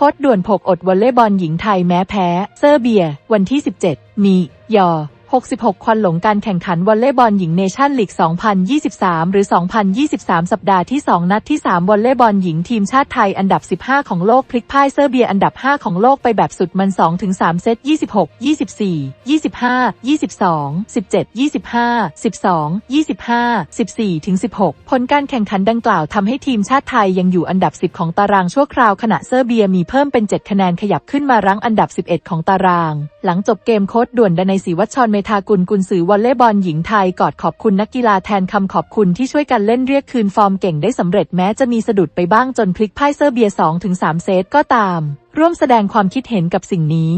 โค้ดด่วนผกอดวอลเลย์บอลหญิงไทยแม้แพ้ เซอร์เบีย วันที่ 17 มี ยอ 66 ควันหลงการแข่งขันวอลเลย์บอลหญิงเนชั่นลีก 2023 หรือ 2023 สัปดาห์ที่ 2 นัดที่ 3 วอลเลย์บอลหญิงทีมชาติไทยอันดับ 15 ของโลกพลิกพ่ายเซอร์เบียอันดับ 5 ของโลกไปแบบสุดมัน 2-3 เซต 26 24 25 22 17 25 12 25 14 16 ผลการแข่งขันดังกล่าวทำให้ทีมชาติไทยยังอยู่อันดับ 10 ของตารางชั่วคราวขณะเซอร์เบียมีเพิ่มเป็น 7 คะแนนขยับขึ้นมารั้งอันดับ 11 ของตาราง หลังจบเกมโค้ดด่วนดนัยศรีวัชรเมธากุลกุลสือวอลเล่บอลหญิงไทยกอดขอบคุณนักกีฬาแทนคำขอบคุณที่ช่วยกันเล่นเรียกคืนฟอร์มเก่งได้สำเร็จแม้จะมีสะดุดไปบ้างจนพลิกพ่ายเซอร์เบีย2-3 เซตก็ตาม ร่วมแสดงความคิดเห็นกับสิ่งนี้